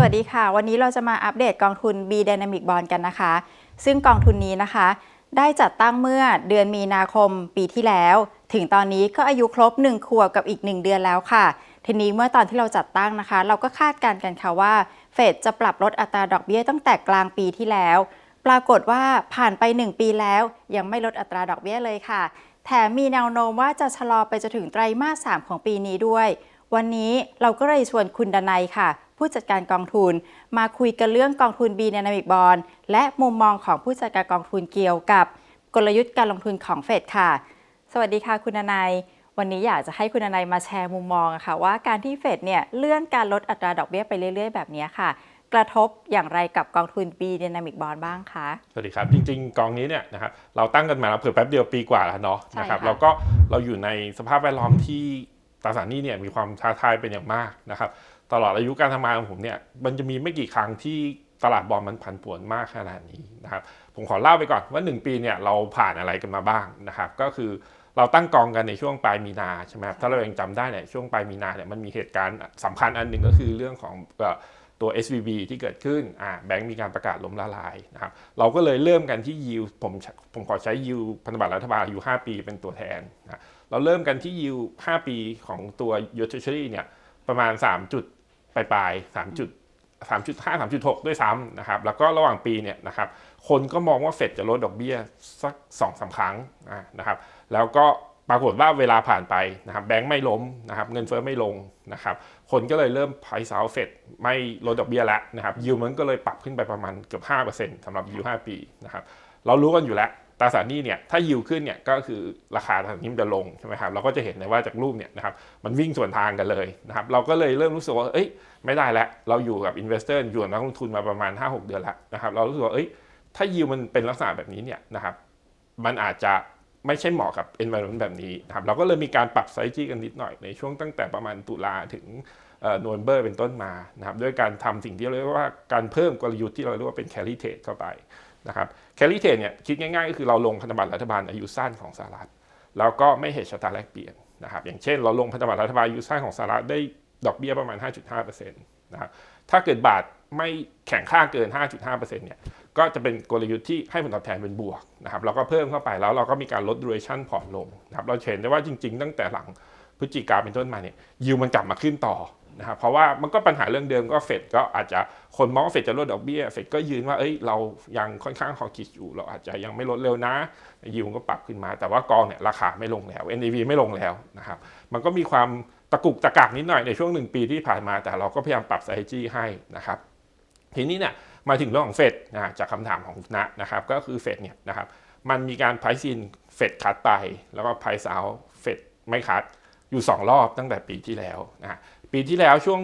สวัสดีค่ะ วันนี้เราจะมาอัปเดตกองทุน B Dynamic Bond กันนะคะ ซึ่งกองทุนนี้นะคะ ได้จัดตั้งเมื่อเดือนมีนาคมปีที่แล้ว ถึงตอนนี้ก็อายุครบ 1 ขวบกับอีก 1 เดือนแล้วค่ะ ทีนี้เมื่อตอนที่เราจัดตั้งนะคะ เราก็คาดการณ์กันค่ะว่า เฟดจะปรับลดอัตราดอกเบี้ยตั้งแต่กลางปีที่แล้ว ปรากฏว่าผ่านไป 1 ปีแล้ว ยังไม่ลดอัตราดอกเบี้ยเลยค่ะ แถมมีแนวโน้มว่าจะชะลอไปจนถึงไตรมาส 3 ของปีนี้ด้วย วันนี้เราก็เลยชวนคุณดนัยค่ะ ผู้จัดการกองทุน มาคุยกันเรื่องกองทุน B Dynamic Bond และมุมมองของผู้จัดการกองทุนเกี่ยวกับ กลยุทธ์การลงทุนของเฟดค่ะ สวัสดีค่ะคุณดนัยวันนี้อยากจะให้คุณดนัยมาแชร์มุมมองอะค่ะ ว่าการที่เฟดเนี่ยเลื่อนการลดอัตราดอกเบี้ยไปเรื่อย ๆ แบบนี้ค่ะกระทบอย่างไรกับกองทุน B Dynamic Bond บ้างคะ สวัสดีครับ จริง ๆ กองนี้เนี่ยนะครับเราตั้งกันมาแล้วเผื่อแป๊บเดียวปีกว่าแล้วเนาะใช่นะครับค่ะเราก็เราอยู่ในสภาพแวดล้อมที่ตราสารหนี้เนี่ยมีความท้าทายเป็นอย่างมากนะครับ ตลอดอายุการทำงานของผมเนี่ยมันจะมีไม่กี่ครั้งที่ตลาดบอลมันผันผวนมากขนาดนี้นะครับผมขอเล่าไปก่อนว่า 1 ปีเนี่ยเราผ่านอะไรกันมาบ้างนะครับก็คือเราตั้งกองกันในช่วงปลายมีนาใช่ไหมครับถ้าเรายังจำได้เนี่ยช่วงปลายมีนาเนี่ยมันมีเหตุการณ์สำคัญอันหนึ่งก็คือเรื่องของเอ่อตัว SVB ที่เกิดขึ้นอ่าแบงก์มีการประกาศล้มละลายนะครับเราก็เลยเริ่มกันที่ยิวผมผมขอใช้ยิวพันธบัตรรัฐบาลอายุ5ปีเป็นตัวแทนนะเราเริ่มกันที่ยิว5ปีของตัวยูทเชอรี่เนี่ยประมาณ3จุด ปลายปลายๆ3จุด3.5 3.6ด้วยซ้ำนะครับ แล้วก็ระหว่างปีเนี่ยนะครับคนก็มองว่าเฟดจะลดดอกเบี้ยสัก2องสาครั้งนะครับ แล้วก็ปรากฏว่าเวลาผ่านไปนะครับแบงก์ไม่ล้มนะครับเงินเฟ้อไม่ลงนะครับคนก็เลยเริ่ม price out เฟดไม่ลดดอกเบี้ยแล้วนะครับยิวมันก็เลยปรับขึ้นไปประมาณเกือบ5%สำหรับยิว5ปีนะครับเรารู้กันอยู่แล้ว ตราสารหนี้เนี่ยถ้ายิวขึ้นเนี่ยก็คือราคาตราสารหนี้มันจะลงใช่ไหมครับเราก็จะเห็นเลยว่าจากรูปเนี่ยนะครับมันวิ่งสวนทางกันเลยนะครับเราก็เลยเริ่มรู้สึกว่าเอ้ยไม่ได้แล้วเราอยู่กับอินเวสเตอร์อยู่กับนักลงทุนมาประมาณ 5-6 เดือนแล้วนะครับเรารู้สึกว่าเอ้ยถ้ายิวมันเป็นลักษณะแบบนี้เนี่ยนะครับมันอาจจะไม่ใช่เหมาะกับ environment แบบนี้นะครับเราก็เลยมีการปรับไซจี้กันนิดหน่อยในช่วงตั้งแต่ประมาณตุลาถึงโนเวมเบอร์เป็นต้นมานะครับด้วยการทำสิ่งที่เราเรียกว่าการเพิ่มกลยุทธ์ที่เราเรียกว่าเป็น carry trade เข้าไปนะครับ carry trade เนี่ยคิดง่ายๆ ก็คือเราลงพันธบัตรรัฐบาลอายุสั้นของสหรัฐ แล้วก็ไม่เหตุชะตาแลกเปลี่ยนนะครับอย่างเช่น เราลงพันธบัตรรัฐบาลอายุสั้นของสหรัฐได้ดอกเบี้ยประมาณ 5.5%นะครับถ้าเกิดบาทไม่แข่งค่าเกิน 5.5%เนี่ยก็จะเป็นกลยุทธ์ที่ให้ผลตอบแทนเป็นบวกนะครับเราก็เพิ่มเข้าไปแล้วเราก็มีการลด duration ผ่อนลงนะครับเราเห็นได้ว่าจริง ๆ ตั้งแต่หลังพฤศจิกาเป็นต้นมาเนี่ยยิวมันกลับมาขึ้นต่อ นะครับเพราะว่ามันก็ปัญหาเรื่องเดิมก็เฟดก็อาจจะคนมองว่าเฟดจะลดดอกเบี้ยเฟดก็ยืนว่าเอ้ยเรายังค่อนข้างฮอกิชอยู่ เราอาจจะยังไม่ลดเร็วนะยิวก็ปรับขึ้นมา แต่ว่ากองเนี่ยราคาไม่ลงแล้ว NAV ไม่ลงแล้วนะครับมันก็มีความตะกุกตะกักนิดหน่อยในช่วงหนึ่งปีที่ผ่านมาแต่เราก็พยายามปรับ strategy ให้นะครับทีนี้เนี่ยมาถึงเรื่องของเฟดนะจากคำถามของคุณนะครับก็คือเฟดเนี่ยนะครับมันมีการ price in เฟดคัดไป แล้วก็ price out เฟดไม่คัดอยู่ 2 รอบตั้งแต่ปีที่แล้วนะ ปีที่แล้วช่วง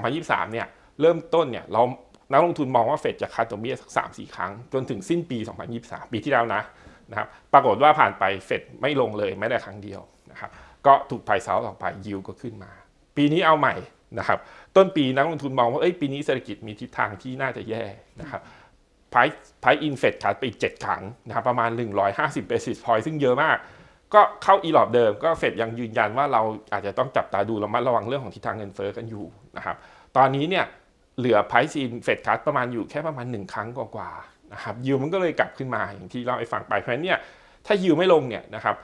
2023 เนี่ยเริ่มต้นเนี่ยเรานักลงทุนมองว่าเฟดจะคัดดอกเบี้ยสัก3-4ครั้ง จนถึงสิ้นปี 2023 ปีที่แล้วนะนะครับปรากฏว่าผ่านไปเฟดไม่ลงเลยไม่ได้ครั้งเดียวนะครับก็ถูกไพเซาต่อไปยิวก็ขึ้นมา ปีนี้เอาใหม่นะครับต้นปีนักลงทุนมองว่าเอ้ยปีนี้เศรษฐกิจมีทิศทางที่น่าจะแย่นะครับไพไพอินเฟดคัดไปอีก7ครั้งนะครับประมาณ 150 basis point ซึ่งเยอะมาก ก็เข้าอีหลอบเดิมก็เฟดยังยืนยันว่าเราอาจจะต้องจับตาดูระมัดระวังเรื่องของทิศทางเงินเฟ้อกันอยู่นะครับตอนนี้เนี่ยเหลือไพซีนเฟดคัทประมาณอยู่แค่ประมาณ 1 ครั้งกว่าๆนะครับยิวมันก็เลยกลับขึ้นมาอย่างที่เราไปฟังไปเพราะฉะนั้นเนี่ยถ้ายิวไม่ลงเนี่ยนะครับ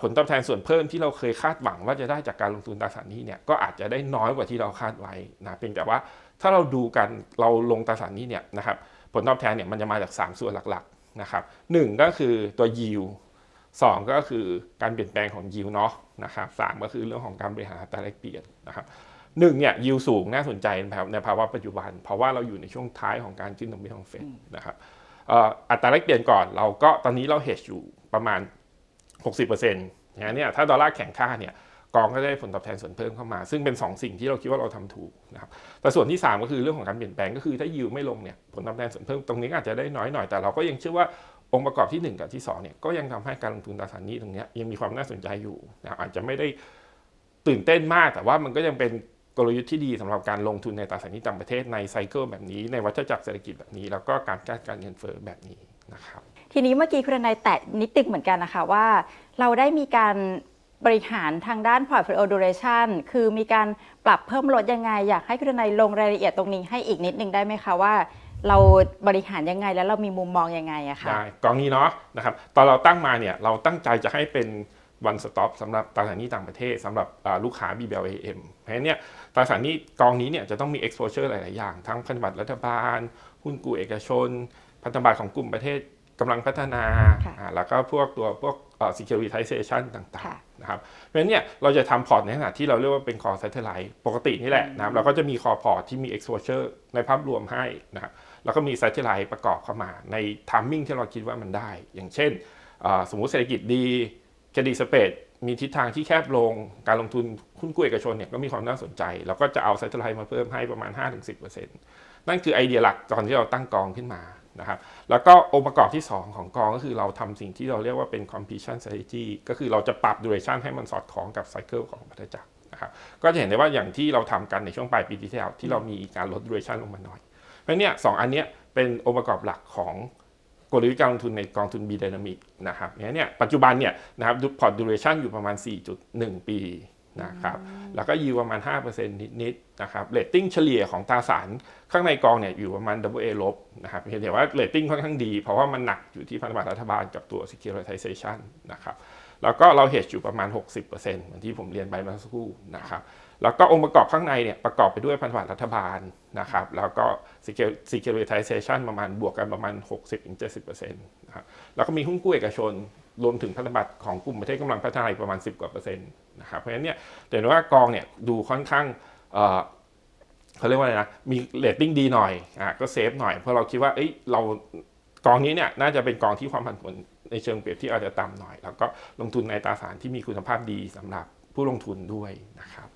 ผลตอบแทนส่วนเพิ่มที่เราเคยคาดหวังว่าจะได้จากการลงทุนตราสารนี้เนี่ยก็อาจจะได้น้อยกว่าที่เราคาดไว้นะเพียงแต่ว่าถ้าเราดูกันเราลงตราสารนี้เนี่ยนะครับผลตอบแทนเนี่ยมันจะมาจาก 3 ส่วนหลักๆนะครับหนึ่งก็คือตัวยิว สองก็คือการเปลี่ยนแปลงของยิวเนาะนะครับสามก็คือเรื่องของการบริหารอัตราแลกเปลี่ยนนะครับหนึ่งเนี่ยยิวสูงน่าสนใจนะครับในภาวะปัจจุบัน เพราะว่าเราอยู่ในช่วงท้ายของการขึ้นดอกเบี้ยของเฟดนะครับอัตราแลกเปลี่ยนก่อนเราก็ตอนนี้เราเฮชอยู่ประมาณ 60%นะเนี่ยถ้าดอลลาร์แข็งค่าเนี่ยกองก็ได้ผลตอบแทนส่วนเพิ่มเข้ามา ซึ่งเป็น 2 สิ่งที่เราคิดว่าเราทำถูกนะครับแต่ส่วนที่ 3 ก็คือเรื่องของการเปลี่ยนแปลงก็คือถ้ายิวไม่ลงเนี่ยผลตอบแทนส่วนเพิ่มตรงนี้อาจจะได้น้อยหน่อยแต่เราก็ยังเชื่อว่า องค์ประกอบที่ 1 กับที่2เนี่ยก็ยังทำให้การลงทุนตราสารหนี้ตรงนี้ยังมีความน่าสนใจอยู่นะอาจจะไม่ได้ตื่นเต้นมาก แต่ว่ามันก็ยังเป็นกลยุทธ์ที่ดีสำหรับการลงทุนในตราสารหนี้ต่างประเทศในไซเคิลแบบนี้ ในวัฏจักรเศรษฐกิจแบบนี้ แล้วก็การคาดการเงินเฟ้อแบบนี้นะครับทีนี้เมื่อกี้คุณนัยแตะนิดตึกเหมือนกันนะคะว่า เราได้มีการบริหารทางด้าน portfolio duration คือมีการปรับเพิ่มลดยังไง อยากให้คุณนายลงรายละเอียดตรงนี้ให้อีกนิดนึงได้ไหมคะว่า เราบริหารยังไงแล้วเรามีมุมมองยังไงอะคะได้กองนี้เนาะนะครับตอนเราตั้งมาเนี่ยเราตั้งใจจะให้เป็น one stop สำหรับตราสารหนี้ต่างประเทศสำหรับอ่าลูกค้า BBLAM เพราะฉะนั้นเนี่ยตราสารหนี้กองนี้เนี่ยจะต้องมี exposure หลาย ๆ อย่าง ทั้งพันธบัตรรัฐบาล หุ้นกู้เอกชน พันธบัตรของกลุ่มประเทศกำลังพัฒนาค่ะอ่าแล้วก็พวกตัวพวกเอ่อ securitization ต่างค่ะๆนะครับ เพราะฉะนั้นเนี่ยเราจะทำพอร์ตในขณะที่เราเรียกว่าเป็น core satellite ปกตินี่แหละนะครับเราก็จะมี core port ที่มี exposure ในภาพรวมให้นะครับ แล้วก็มี satellite ประกอบเข้ามาใน timing ที่เราคิดว่ามันได้ อย่างเช่น สมมุติเศรษฐกิจดีเครดิตสเปดมีทิศทางที่แคบลง การลงทุนหุ้นกู้เอกชนเนี่ยก็มีความน่าสนใจเราก็จะเอา satellite มาเพิ่มให้ประมาณ 5-10%นั่นคือไอเดียหลักตอนที่เราตั้งกองขึ้นมานะครับแล้วก็องค์ประกอบที่ 2 ของกองก็คือเราทำสิ่งที่เราเรียกว่าเป็น completion strategy ก็คือเราจะปรับ duration ให้มันสอดคล้องกับไซเคิลของวัฏจักรนะครับก็จะเห็นได้ว่าอย่างที่เราทำกันในช่วงปลายปีที่แล้วที่เรามีการลด duration ลงมาหน่อย เพราะเนี่ยสองอันเนี้ยเป็นองค์ประกอบหลักของกลยุทธ์การลงทุนในกองทุน B Dynamic นะครับเนี่ยปัจจุบันเนี่ยนะครับพอร์ต duration อยู่ประมาณ 4.1 ปีนะครับแล้วก็ยิวประมาณ 5%นิดๆนะครับเรตติ้งเฉลี่ยของตราสารข้างในกองเนี่ยอยู่ประมาณ AA ลบนะครับเห็นแต่ว่าเรตติ้งค่อนข้างดี เพราะว่ามันหนักอยู่ที่พันธบัตรรัฐบาลกับตัว securitization นะครับแล้วก็เรา hedge อยู่ประมาณ 60%เหมือนที่ผมเรียนไปเมื่อสักครู่นะครับ แล้วก็องค์ประกอบข้างในเนี่ยประกอบไปด้วยพันธบัตรรัฐบาลนะครับ แล้วก็ securitization ประมาณบวกกันประมาณ 60-70%นะครับแล้วก็มีหุ้นกู้เอกชนรวมถึงพันธบัตรของกลุ่มประเทศกำลังพัฒนาอีกประมาณ 10 กว่าเปอร์เซ็นต์นะครับเพราะฉะนั้นเนี่ยเห็นว่ากองเนี่ยดูค่อนข้างเเขาเรียกว่าอะไรนะมีเรตติ้งดีหน่อยอะก็เซฟหน่อยเพราะเราคิดว่าเอ้ยเรากองนี้เนี่ยน่าจะเป็นกองที่ความผันผวนในเชิงเปรียบที่อาจจะต่ำหน่อย แล้วก็ลงทุนในตราสารที่มีคุณภาพดีสำหรับผู้ลงทุนด้วยนะครับ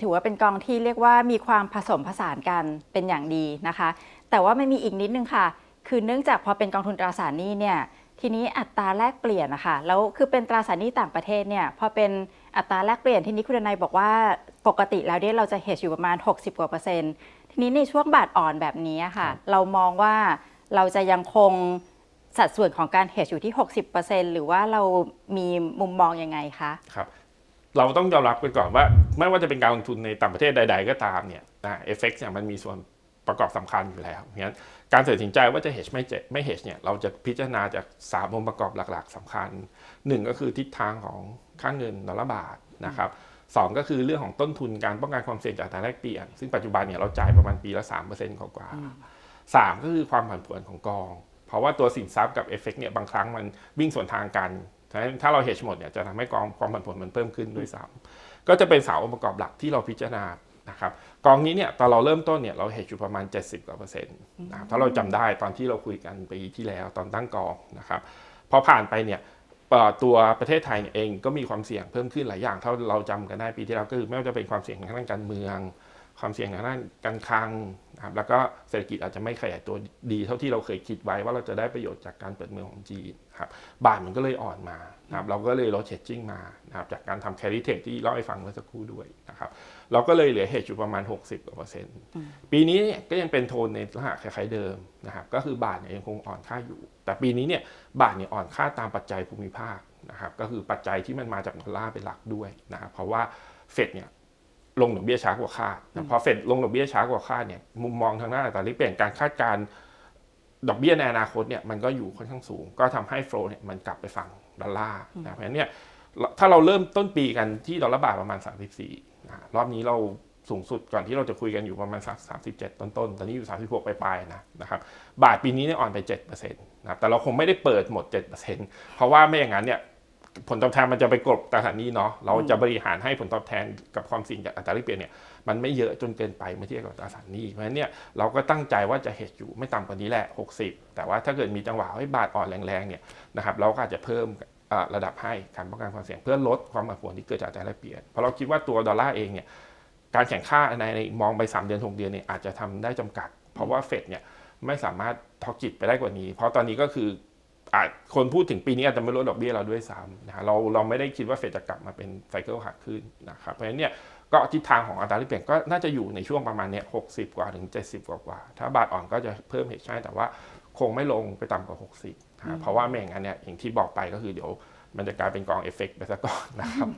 ถือว่าเป็นกองที่เรียกว่ามีความผสมผสานกันเป็นอย่างดีนะคะ แต่ว่าไม่มีอีกนิดนึงค่ะ คือเนื่องจากพอเป็นกองทุนตราสารหนี้เนี่ยทีนี้อัตราแลกเปลี่ยนนะคะแล้วคือเป็นตราสารหนี้ต่างประเทศเนี่ยพอเป็นอัตราแลกเปลี่ยนทีนี้คุณนายบอกว่าปกติแล้วเนี่ยเราจะเฮชอยู่ประมาณ 60 กว่าเปอร์เซ็นต์ทีนี้ในช่วงบาทอ่อนแบบนี้ค่ะ เรามองว่าเราจะยังคงสัดส่วนของการเฮชอยู่ที่ 60%หรือว่าเรามีมุมมองยังไงคะครับ เราต้องยอมรับกันก่อนว่า ไม่ว่าจะเป็นการลงทุนในต่างประเทศใด ๆ ก็ตามเนี่ยนะเอฟเฟกต์เนี่ยมันมีส่วนประกอบสำคัญอยู่แล้วงั้นการตัดสินใจว่าจะ hedge ไม่เจไม่ hedge เนี่ยเราจะพิจารณาจากสามองค์ประกอบหลักๆสำคัญหนึ่งก็คือทิศทางของค่าเงินดอลลาร์บาทนะครับสองก็คือเรื่องของต้นทุนการป้องกันความเสี่ยงจากอัตราแลกเปลี่ยน ซึ่งปัจจุบันเนี่ยเราจ่ายประมาณปีละ3%กว่าสามก็คือความผันผวนของกอง เพราะว่าตัวสินทรัพย์กับเอฟเฟกต์เนี่ยบางครั้งมันวิ่งสวนทางกัน ฉะนั้นถ้าเรา hedge หมดเนี่ยจะทำให้กองความผันผวนมันเพิ่มขึ้นด้วยซ้ำก็จะเป็นสาองค์ประกอบหลักที่เราพิจารณานะครับกองนี้เนี่ยตอนเราเริ่มต้นเนี่ยเรา hedge อยู่ประมาณ 70กว่าเปอร์เซ็นต์นะครับถ้าเราจำได้ตอนที่เราคุยกันปีที่แล้วตอนตั้งกองนะครับพอผ่านไปเนี่ยตัวประเทศไทยเองก็มีความเสี่ยงเพิ่มขึ้นหลายอย่าง เท่าเราจำกันได้ปีที่แล้วก็คือไม่ว่าจะเป็นความเสี่ยงทางด้านการเมือง ความเสี่ยงทางด้านการคลังนะครับแล้วก็เศรษฐกิจอาจจะไม่ขยายตัวดีเท่าที่เราเคยคิดไว้ว่าเราจะได้ประโยชน์จากการเปิดเมืองของจีนครับบาทมันก็เลยอ่อนมานะครับเราก็เลยลดเชดจิ้งมานะครับจากการทำแคริเทคที่เล่าให้ฟังเมื่อสักครู่ด้วยนะครับเราก็เลยเหลือเฮจอยู่ประมาณ 60กว่าเปอร์เซ็นต์ปีนี้เนี่ยก็ยังเป็นโทนในลักษณะคล้ายๆเดิมนะครับก็คือบาทเนี่ยยังคงอ่อนค่าอยู่ แต่ปีนี้เนี่ยบาทเนี่ยอ่อนค่าตามปัจจัยภูมิภาคนะครับก็คือปัจจัยที่มันมาจากดอลลาร์เป็นหลักด้วยนะครับเพราะว่าเฟดเนี่ย ลงดอกเบี้ยช้ากว่าคาดนะพอเฟดลงดอกเบี้ยช้ากว่าคาดเนี่ยมุมมองทางด้านอัตราแลกเปลี่ยนการคาดการณ์ดอกเบี้ยในอนาคตเนี่ยมันก็อยู่ค่อนข้างสูง ก็ทำให้โฟลเนี่ยมันกลับไปฝั่งดอลลาร์นะเพราะฉะนั้นเนี่ยถ้าเราเริ่มต้นปีกันที่ดอลลาร์บาทประมาณ 34นะรอบนี้เราสูงสุดก่อนที่เราจะคุยกันอยู่ประมาณสัก37 ต้นๆตอนนี้อยู่ 36 ปลายๆนะนะครับ บาทปีนี้เนี่ยอ่อนไป7%นะครับแต่เราคงไม่ได้เปิดหมด 7%เพราะว่าไม่อย่างนั้นเนี่ย ผลตอบแทนมันจะไปกลบตราสารหนี้เนาะเราจะบริหารให้ผลตอบแทนกับความเสี่ยงจากอัตราแลกเปลี่ยนเนี่ยมันไม่เยอะจนเกินไปเมื่อเทียบกับตราสารหนี้เพราะฉะนั้นเนี่ยเราก็ตั้งใจว่าจะเฮดอยู่ไม่ต่ำกว่านี้แหละ 60 แต่ว่าถ้าเกิดมีจังหวะให้บาทอ่อนแรงๆเนี่ยนะครับเราก็อาจจะเพิ่มเอ่อระดับให้การป้องกันความเสี่ยงเพื่อลดความผันผวนที่เกิดจากอัตราแลกเปลี่ยนเพราะเราคิดว่าตัวดอลลาร์เองเนี่ยการแข่งค่าในในมองไป 3 เดือน 6 เดือนเนี่ยอาจจะทำได้จำกัด เพราะว่าเฟดเนี่ยไม่สามารถทอกิดไปได้กว่านี้ เพราะตอนนี้ก็คือ อาจคนพูดถึงปีนี้อาจจะไม่ลดดอกเบี้ยเราด้วยซ้ำนะฮะเราเราไม่ได้คิดว่าเฟดจะกลับมาเป็นไซเคิลขาขึ้นนะครับเพราะฉะนั้นเนี่ยก็ทิศทางของอัตราแลกเปลี่ยนก็น่าจะอยู่ในช่วงประมาณเนี้ยหกสิบกว่าถึง 70 กว่ากว่า ถ้าบาทอ่อนก็จะเพิ่มเหตุใช่แต่ว่าคงไม่ลงไปต่ำกว่า 60นะฮะเพราะว่าไม่อย่างนั้นเนี่ยอย่างที่บอกไปก็คือเดี๋ยวมันจะกลายเป็นกองเอฟเฟกต์ไปซะก่อนนะครับ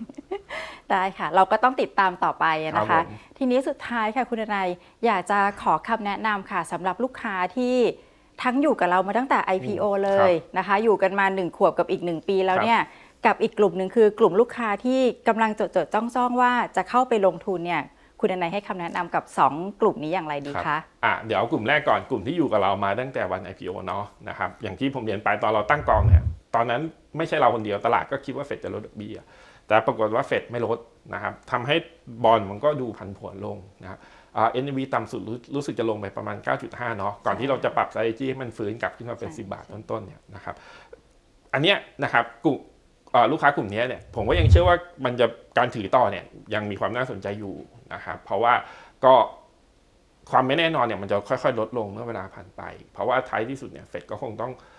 ได้ค่ะ เราก็ต้องติดตามต่อไปนะครัคะบผมทีนี้สุดท้ายค่ะคุณนายอยากจะขอคำแนะนำค่ะสำหรับลูกค้าที่ ทั้งอยู่กับเรามาตั้งแต่ IPO เลยนะคะ อยู่กันมา 1 ขวบกับอีก 1 ปีแล้วเนี่ยกับอีกกลุ่มหนึ่งคือกลุ่มลูกค้าที่กำลังจดจดจ้องจ้องๆว่าจะเข้าไปลงทุนเนี่ยคุณนายให้คำแนะนำกับ 2 กลุ่มนี้อย่างไรดีรับคะอะเดี๋ยวเอากลุ่มแรกก่อนกลุ่มที่อยู่กับเรามาตั้งแต่วัน IPO เนาะนะครับอย่างที่ผมเรียนไปตอนเราตั้งกองเนี่ยตอนนั้นไม่ใช่เราคนเดียวตลาดก็คิดว่าเฟดจะลดดอกเบี้ยแต่ปรากฏว่าเฟดไม่ลดนะครับทำให้บอลมันก็ดูผันผวนลงนะครับ อ่า NAV ต่ำสุดรู้รู้สึกจะลงไปประมาณ 9.5 เนาะก่อนที่เราจะปรับ strategy ให้มันฟื้นกลับขึ้นมาเป็นใช่10 บาทต้นๆเนี่ยนะครับอันเนี้ยนะครับกลุ่มเอ่อลูกค้ากลุ่มเนี้ยเนี่ยผมก็ยังเชื่อว่ามันจะการถือต่อเนี่ยยังมีความน่าสนใจอยู่นะครับเพราะว่าก็ความไม่แน่นอนเนี่ยมันจะค่อยๆ ลดลงเมื่อเวลาผ่านไป เพราะว่าท้ายที่สุดเนี่ยเฟดก็คงต้องว่า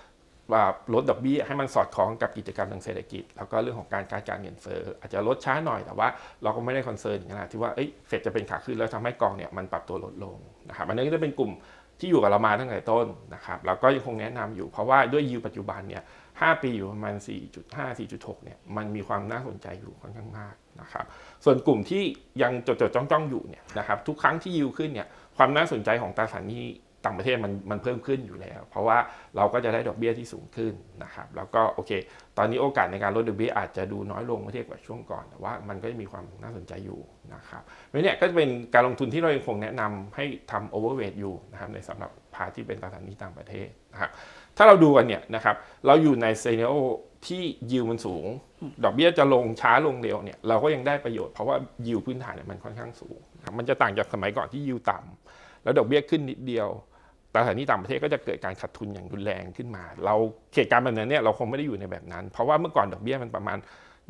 ลดดอกเบี้ยให้มันสอดคล้องกับกิจกรรมทางเศรษฐกิจ แล้วก็เรื่องของการการการเงินเฟ้ออาจจะลดช้าหน่อยแต่ว่าเราก็ไม่ได้คอนเซิร์นอย่างนั้นที่ว่าเฟดจะเป็นขาขึ้นแล้วทำให้กองเนี่ยมันปรับตัวลดลงนะครับอันนี้ก็จะเป็นกลุ่มที่อยู่กับเรามาตั้งแต่ต้นนะครับแล้วก็ยังคงแนะนำอยู่เพราะว่าด้วยยิวปัจจุบันเนี่ย5 ปีอยู่ประมาณ 4.5 4.6 เนี่ย มันมีความน่าสนใจอยู่ค่อนข้างมากนะครับ ส่วนกลุ่มที่ยังจดจดจ้องจ้องอยู่เนี่ยนะครับ ทุกครั้งที่ยิวขึ้นเนี่ย ความน่าสนใจของตราสารนี้ ต่างประเทศมันมันเพิ่มขึ้นอยู่แล้ว เพราะว่าเราก็จะได้ดอกเบี้ยที่สูงขึ้นนะครับแล้วก็โอเค ตอนนี้โอกาสในการลดดอกเบี้ยอาจจะดูน้อยลงเมื่อเทียบกับช่วงก่อน แต่ว่ามันก็จะมีความน่าสนใจอยู่นะครับเพราะฉะนั้นเนี่ยก็จะเป็นการลงทุนที่เรายังคงแนะนำให้ทำ overweight อยู่นะครับในสำหรับพาที่เป็นตราสารหนี้ต่างประเทศนะครับถ้าเราดูกันเนี่ยนะครับเราอยู่ในซีเนโอที่ยิวมันสูง ดอกเบี้ยจะลงช้าลงเร็วเนี่ยเราก็ยังได้ประโยชน์เพราะว่ายิวพื้นฐานเนี่ยมันค่อนข้างสูง มันจะต่างจากสมัยก่อนที่ยิวต่ำแล้วดอกเบี้ยขึ้นนิดเดียว ตราสารหนี้ต่างประเทศก็จะเกิดการขาดทุนอย่างรุนแรงขึ้นมา เราเหตุการณ์แบบนั้นเนี่ยเราคงไม่ได้อยู่ในแบบนั้น เพราะว่าเมื่อก่อนดอกเบี้ยมันประมาณ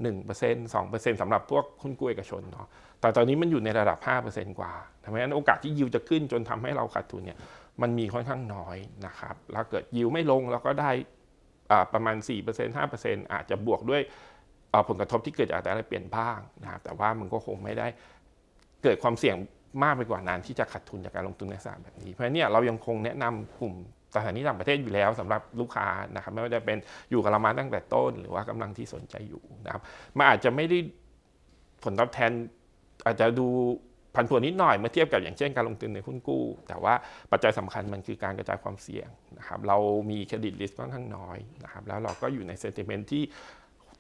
1% 2%สำหรับพวกหุ้นกู้เอกชนเนาะแต่ตอนนี้มันอยู่ในระดับ 5%กว่าทำให้นั้นโอกาสที่ยิวจะขึ้นจนทำให้เราขาดทุนเนี่ยมันมีค่อนข้างน้อยนะครับแล้วเกิดยิวไม่ลงเราก็ได้อ่าประมาณ 4% 5%อาจจะบวกด้วยผลกระทบที่เกิดจากอัตรเปลี่ยนบ้างนะครับแต่ว่ามันก็คงไม่ได้เกิดความเสี่ยง มากไปกว่านั้นที่จะขาดทุนจากการลงทุนในสถาแบบนี้ เพราะนี่เรายังคงแนะนำกลุ่มตรานีต่างประเทศอยู่แล้วสำหรับลูกค้านะครับไม่ว่าจะเป็นอยู่กับเรามาตั้งแต่ต้น หรือว่ากำลังที่สนใจอยู่นะครับมันอาจจะไม่ได้ผลตอบแทนอาจจะดูผันผวนนิดหน่อยเมื่อเทียบกับอย่างเช่นการลงทุนในหุ้นกู้ แต่ว่าปัจจัยสำคัญมันคือการกระจายความเสี่ยงนะครับเรามีเครดิตลิสต์ค่อนข้างน้อยนะครับแล้วเราก็อยู่ในเซนติเมนต์ที่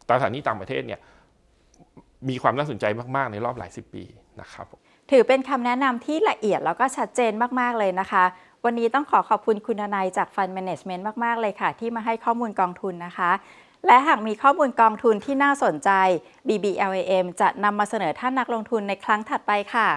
ตราสารหนี้ต่างประเทศเนี่ยมีความน่าสนใจมาก ๆ ในรอบหลายสิบปีนะครับ ถือเป็นคำแนะนำที่ละเอียดแล้วก็ชัดเจนมาก ๆ เลยนะคะ วันนี้ต้องขอขอบคุณคุณนายจาก Fund Management มาก ๆ เลยค่ะ ที่มาให้ข้อมูลกองทุนนะคะ และหากมีข้อมูลกองทุนที่น่าสนใจ BBLAM จะนำมาเสนอท่านนักลงทุนในครั้งถัดไปค่ะ